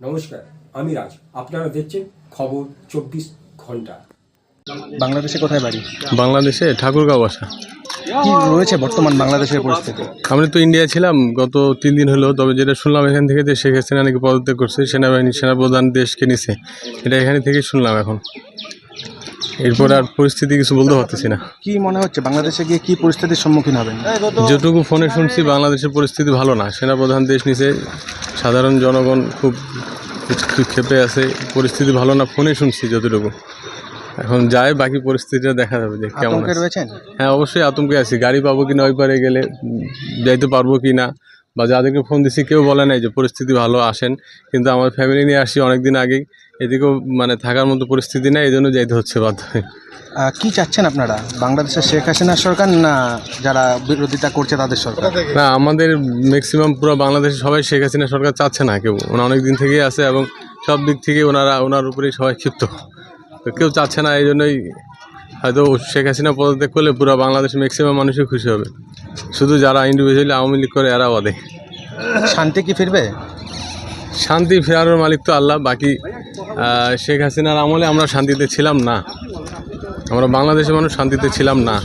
নমস্কার আমি রাজ। আপনারা দেখছেন খবর চব্বিশ ঘণ্টা। বাংলাদেশে কোথায় বাড়ি? বাংলাদেশে ঠাকুরগাঁও আসা কি রয়েছে বর্তমান বাংলাদেশের পরিস্থিতি? আমি তো ইন্ডিয়া ছিলাম গত তিন দিন হলো তবে যেটা শুনলাম এখান থেকে যে শেখ হাসিনা নাকি পদত্যাগ করছে সেনাবাহিনী সেনাপ্রধান দেশকে নিছে এটা এখানে থেকে শুনলাম এখন। এরপর আর পরিস্থিতি কিছু বলতে পারতেছি না। কি মনে হচ্ছে বাংলাদেশে গিয়ে কি পরিস্থিতির সম্মুখীন হবেন? যেটুকু ফোনে শুনছি বাংলাদেশের পরিস্থিতি ভালো না। সেনাপ্রধান দেশ নিচে সাধারণ জনগণ খুব ক্ষেপে আছে পরিস্থিতি ভালো না ফোনে শুনছি যতটুকু। এখন যায় বাকি পরিস্থিতিটা দেখা যাবে যে কেমন হ্যাঁ অবশ্যই আতঙ্কে আছি। গাড়ি পাবো কি না ওই পারে গেলে যাইতে পারব কি না বা যাদেরকে ফোন দিছি কেউ বলে নাই যে পরিস্থিতি ভালো আসেন। কিন্তু আমার ফ্যামিলি নিয়ে আসি অনেক দিন আগেই। এদিকেও মানে থাকার মতো পরিস্থিতি নেই এই জন্য যাইতে হচ্ছে বাধ্য হয়ে। কি চাচ্ছেন আপনারা? বাংলাদেশের শেখ হাসিনা সরকার না যারা বিরোধিতা করছে তাদের সরকার? না আমাদের ম্যাক্সিমাম পুরো বাংলাদেশে সবাই শেখ হাসিনা সরকার চাচ্ছে না কেউ। ওনা অনেক দিন থেকেই আছে এবং সব দিক থেকে ওনারা ওনার উপরেই সবাই ক্ষিপ্ত। তো কেউ চাচ্ছে না এই জন্যই হয়তো শেখ হাসিনা পদত্যাগ করলে পুরো বাংলাদেশে ম্যাক্সিমাম মানুষই খুশি হবে। শুধু যারা ইন্ডিভিজুয়ালি আওয়ামী লীগ করে এরা বাদে শান্তি কি ফিরবে? শান্তি ফেরানোর মালিক তো আল্লাহ বাকি শেখ হাসিনার আমলে আমরা শান্তিতে ছিলাম না। আমরা বাংলাদেশের মানুষ শান্তিতে ছিলাম না।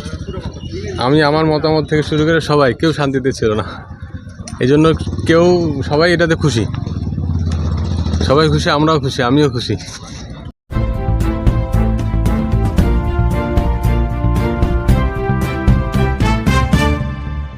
আমি আমার মতামত থেকে শুরু করে সবাই কেউ শান্তিতে ছিল না। এই জন্য কেউ সবাই এটাতে খুশি। সবাই খুশি আমরাও খুশি আমিও খুশি।